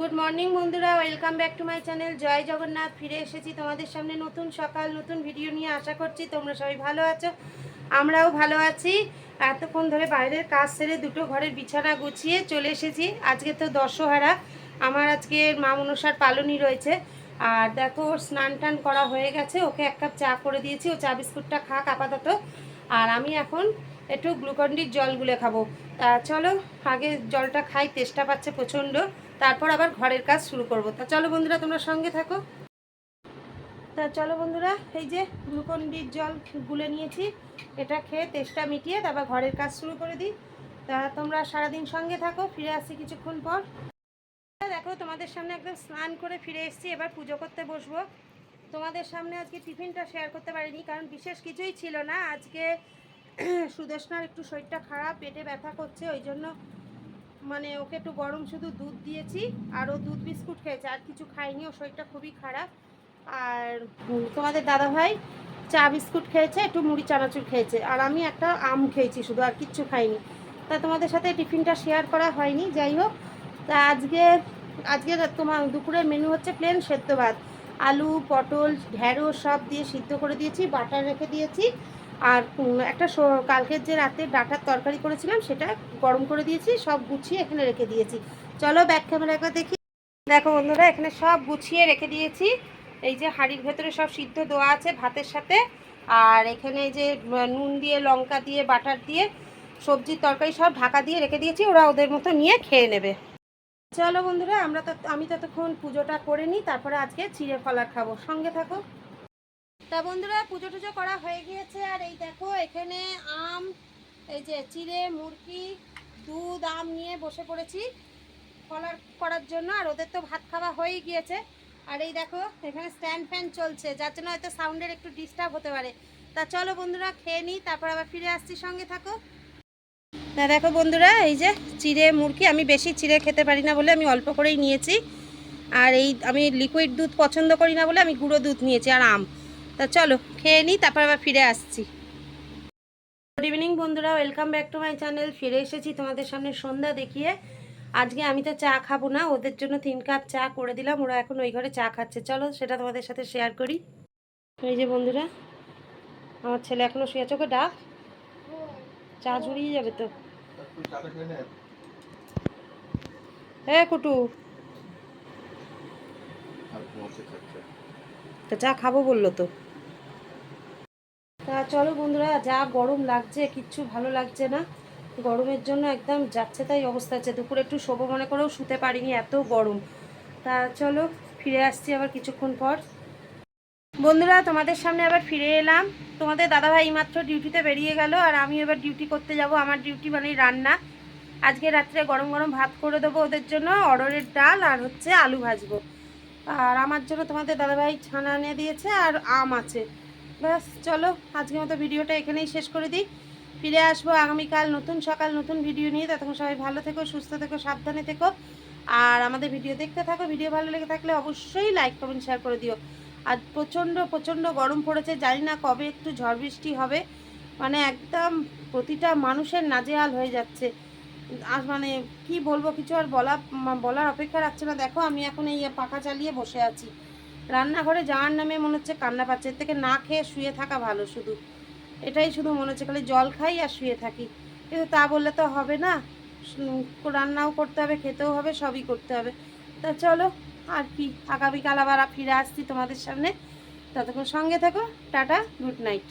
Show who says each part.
Speaker 1: Good morning বন্ধুরা। Welcome back to my channel জয় জগন্নাথ। ফিরে এসেছি তোমাদের সামনে নতুন সকাল, নতুন ভিডিও নিয়ে। আশা করছি তোমরা সবাই ভালো আছো। আমরাও ভালো আছি। এতক্ষণ ধরে বাইরের কাজ সেরে দুটো ঘরের বিছানা গুছিয়ে চলে এসেছি। আজকে তো দশহারা। আমার আজকে মা মনসার পালনই রয়েছে। আর দেখো, ওর স্নান টান করা হয়ে গেছে। ওকে এক কাপ চা করে দিয়েছি। ও চা বিস্কুটটা খাক আপাতত। আর আমি এখন একটু গ্লুকন্ডির জল গুলে খাব। তা চলো, আগে জলটা খাই। তেষ্টা পাচ্ছে প্রচণ্ড। তারপর আবার ঘরের কাজ শুরু করব। তা চলো বন্ধুরা, তোমরা সঙ্গে থাকো। তা চলো বন্ধুরা, এই যে গ্লুকন্ডির জল গুলে নিয়েছি। এটা খেয়ে তেষ্টা মিটিয়ে তারপর ঘরের কাজ শুরু করে দিই। তা তোমরা সারাদিন সঙ্গে থাকো, ফিরে আসছি কিছুক্ষণ পর। দেখো, তোমাদের সামনে একদম স্নান করে ফিরে এসেছি, এবার পুজো করতে বসবো। তোমাদের সামনে আজকে টিফিনটা শেয়ার করতে পারিনি, কারণ বিশেষ কিছুই ছিল না। আজকে সুদেশনার একটু শরীরটা খারাপ, পেটে ব্যথা করছে, ওই জন্য মানে ওকে একটু গরম শুধু দুধ দিয়েছি, আর ও দুধ বিস্কুট খেয়েছে, আর কিছু খাইনি ওর শরীরটা খুবই খারাপ। আর তোমাদের দাদা ভাই চা বিস্কুট খেয়েছে, একটু মুড়ি চানাচুর খেয়েছে, আর আমি একটা আম খেয়েছি শুধু, আর কিচ্ছু খাইনি। তা তোমাদের সাথে টিফিনটা শেয়ার করা হয়নি, যাই হোক। তা আজকে আজকে তোমার দুপুরের মেনু হচ্ছে প্লেন সেদ্ধ ভাত। আলু, পটল, ঢেঁড়স সব দিয়ে সিদ্ধ করে দিয়েছি, বাটার রেখে দিয়েছি। আর একটা কালকের যে রাতে ডাটার তরকারি করেছিলাম, সেটা গরম করে দিয়েছি, সব গুছিয়ে এখানে রেখে দিয়েছি। চলো ব্যাক ক্যামেরা একবার দেখি। দেখো বন্ধুরা, এখানে সব গুছিয়ে রেখে দিয়েছি। এই যে হাঁড়ির ভেতরে সব সিদ্ধ দেওয়া আছে ভাতের সাথে। আর এখানে যে নুন দিয়ে, লঙ্কা দিয়ে, বাটার দিয়ে, সবজির তরকারি সব ঢাকা দিয়ে রেখে দিয়েছি, ওরা ওদের মতো নিয়ে খেয়ে নেবে। চলো বন্ধুরা, আমরা তো আমি ততক্ষণ পুজোটা করে নিই, তারপরে আজকে চিড়ে ফলার খাব। সঙ্গে থাকো। তা বন্ধুরা, পুজো টুজো করা হয়ে গিয়েছে। আর এই দেখো, এখানে আম, এই যে চিড়ে, মুরগি, দুধ, আম নিয়ে বসে পড়েছি ফলার করার জন্য। আর ওদের তো ভাত খাওয়া হয়েই গিয়েছে। আর এই দেখো, এখানে স্ট্যান্ড ফ্যান চলছে, যার জন্য হয়তো সাউন্ডের একটু ডিস্টার্ব হতে পারে। তা চলো বন্ধুরা, খেয়ে নিই, তারপর আবার ফিরে আসছি সঙ্গে থাকো। তা দেখো বন্ধুরা, এই যে চিড়ে, মুরগি, আমি বেশি চিড়ে খেতে পারি না বলে আমি অল্প করেই নিয়েছি। আর এই, আমি লিকুইড দুধ পছন্দ করি না বলে আমি গুঁড়ো দুধ নিয়েছি, আর আম। তা চলো খেয়ে নিই তারপর আবার ফিরে আসছি। গুড ইভিনিং বন্ধুরা welcome back to my channel ফিরে এসেছি তোমাদের সামনে সন্ধ্যা দেখিয়ে। আজকে আমি তো চা খাব না ওদের জন্য তিন কাপ চা করে দিলাম ওরা এখন ওই ঘরে চা খাচ্ছে। চলো সেটা তোমাদের সাথে শেয়ার করি। এই যে বন্ধুরা আমার ছেলে এখনও শুয়ে চোখে ডাক। চা ঝুরিয়ে যাবে তো। হ্যাঁ কুটু। তা চা খাব বলল তো। তা চলো বন্ধুরা, যা গরম লাগছে, কিচ্ছু ভালো লাগছে না। গরমের জন্য একদম যাচ্ছে তাই অবস্থা আছে দুপুরে একটু শোবো মনে করেও শুতে পারিনি, এত গরম। তা চলো, ফিরে আসছি আবার কিছুক্ষণ পর। বন্ধুরা, তোমাদের সামনে আবার ফিরে এলাম। তোমাদের দাদাভাই এইমাত্র ডিউটিতে বেরিয়ে গেল আর আমি এবার ডিউটি করতে যাব। আমার ডিউটি মানে রান্না। আজকে রাত্রে গরম গরম ভাত করে দেবো ওদের জন্য অর্ডারের ডাল আর হচ্ছে আলু ভাজবো। আর আমার জন্য তোমাদের দাদাভাই ছানা এনে দিয়েছে আর আম আছে। ব্যাস, চলো, আজকের মতো ভিডিওটা এখানেই শেষ করে দিই। ফিরে আসব আগামীকাল নতুন সকাল, নতুন ভিডিও নিয়ে। ততক্ষণ সবাই ভালো থেকো, সুস্থ থেকো, সাবধানে থেকো। আর আমাদের ভিডিও দেখতে থাকো, ভিডিও ভালো লেগে থাকলে অবশ্যই লাইক কমেন্ট শেয়ার করে দিও। আর প্রচণ্ড প্রচণ্ড গরম পড়েছে, জানি না কবে একটু ঝড় বৃষ্টি হবে। মানে একদম প্রতিটা মানুষের নাজেহাল হয়ে যাচ্ছে। আর মানে কি বলব, কিছু আর বলা বলার অপেক্ষা রাখছে না। দেখো, আমি এখন এই পাখা চালিয়ে বসে আছি। রান্নাঘরে যাওয়ার নামে মনে হচ্ছে কান্না পাচ্ছে। এর থেকে না খেয়ে শুয়ে থাকা ভালো শুধু। এটাই শুধু মনে হচ্ছে, খালি জল খাই আর শুয়ে থাকি। কিন্তু তা বললে তো হবে না। রান্নাও করতে হবে, খেতেও হবে, সবই করতে হবে। তা চলো, আর কি। আগামীকাল আবার ফিরে আসছি তোমাদের সামনে। ততক্ষণ সঙ্গে থাকো। টাটা, গুড নাইট।